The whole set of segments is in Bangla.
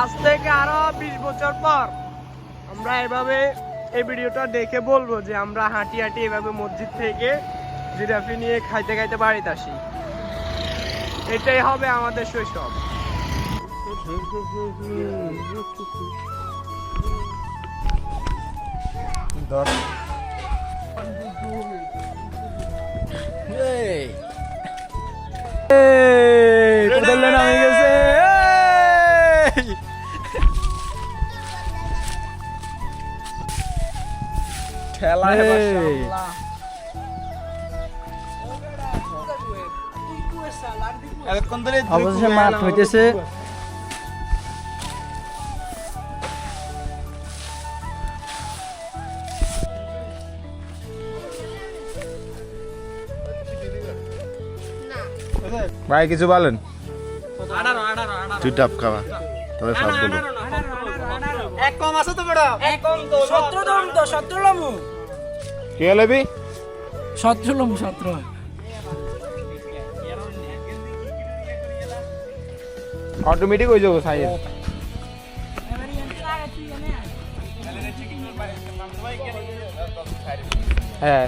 আজ থেকে আরও বিশ বছর পর আমরা এভাবে এই ভিডিওটা দেখে বলব যে আমরা হাঁটি হাঁটি এভাবে মসজিদ থেকে জিরাফি নিয়ে খাইতে খাইতে বাড়িতে আসি। এটাই হবে আমাদের শৈশব। কোদালে ঠেলা অবশেষে মাঠ হইতেছে। ভাই কিছু বলেন। তুই ডাব খাওয়া তবে সব বলব এক কম আছে তো বেটা এক কম তো সতেরো দম তো সতেরো লমু কে লবি? সতেরো লমু সতেরো অটোমেটিক হয়ে যাব সাইজ হ্যাঁ।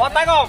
কথা কম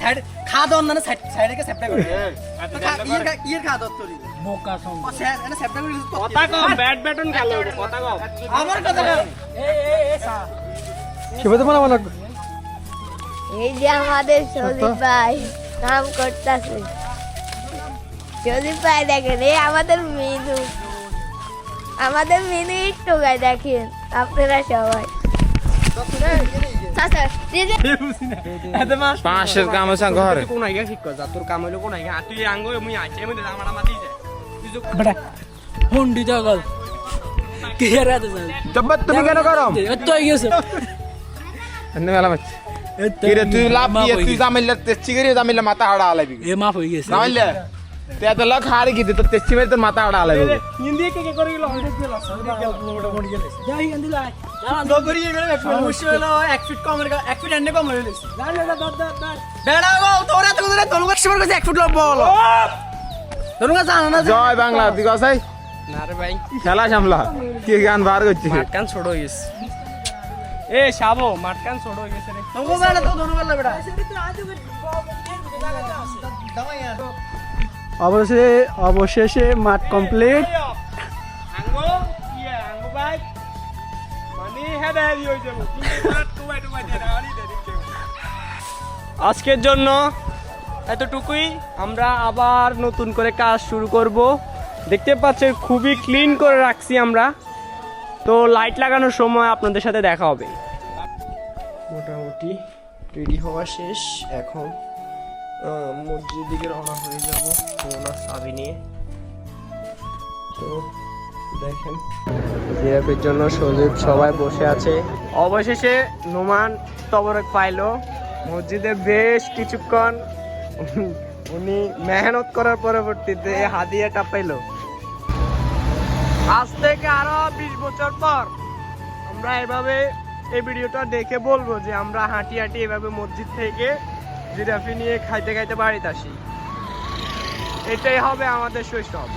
সাইড খা দাও না সাইড সাইডে কে সেপটা করে। ইয়ের খা ইয়ের তোরি। বোকা সম ও স্যার এনে সেপটা করে কথা কম ব্যাডমিন্টন খেলো গো কথা কম আমার কথা না এই এই এই সা। শিবতে মনে মনে এই যে আমাদের সজীব ভাই কাম করতেছে। সজীব ভাই দেখেন এই আমাদের মিনু। আমাদের মিনু একটু গায়ে দেখেন আপনারা সবাই। চাচা, এই যে- এতে মাস পাঁচশের কাম আছে ঘরে কোন আইগা ঠিক কর যা তোর কাম হইল কোন আইগা তুই আঙ্গ মুই আইছে এমন আমার আমার দিয়ে যায় বড়া হুন্ডি জগল। কে রাতে যাল জব্বত তুমি কেন করো এত হয়ে গেছে। এনে মেলা মাছ। কি তুই লাভ দিয়ে তুই জামিল্লা তেচ্ছি করে জামিল্লা মাথা হাড়া আলাবি এ মাফ হয়ে গেছে। জামিল্লা তুই এত লাখ হাড়ি কি তোর তেচ্ছি মেরে তোর মাথা হাড়া আলাবি হিন্দি কে কে করে গেল? যাই গন্দি লাই। দো করি গেলে সমস্যা হলো 1 ফিট কম 1 ফিট এন্ডে কম তোরা তো তোর কাছে কাছে 1 ফিট লব বল তোর কাছে জানা জয় বাংলা তুই কসাই না রে ভাই। খেলা সামলা। কি গান বার করছিস? মাটকান হয়ে গেছে। এ শাবো মাটকান হয়ে গেছে রে। তোকে বেড়া তো ধরু বেলা বেড়া। অবশেষে অবশেষে মাঠ কমপ্লিট আজকের জন্য এতটুকুই। আমরা আবার নতুন করে কাজ শুরু করব। দেখতে পাচ্ছেন খুবই ক্লিন করে রাখছি আমরা। তো লাইট লাগানোর সময় আপনাদের সাথে দেখা হবে। মোটামুটি রেডি হওয়া শেষ। এখন মসজিদ দিকে রওনা হয়ে যাব ওনার চাবি নিয়ে। তো দেখেন, জিরাফের জন্য সজীব সবাই বসে আছে। অবশেষে নোমান তবরক পাইলো। মসজিদে বেশ কিছুক্ষণ উনি মেহনত করার পরবর্তীতে হাদিয়াটা পাইলো। আজ থেকে আরও বিশ বছর পর আমরা এভাবে এই ভিডিওটা দেখে বলব যে আমরা হাঁটি হাঁটি এভাবে মসজিদ থেকে জিরাফি নিয়ে খাইতে খাইতে বাড়িতে আসি এটাই হবে আমাদের শৈশব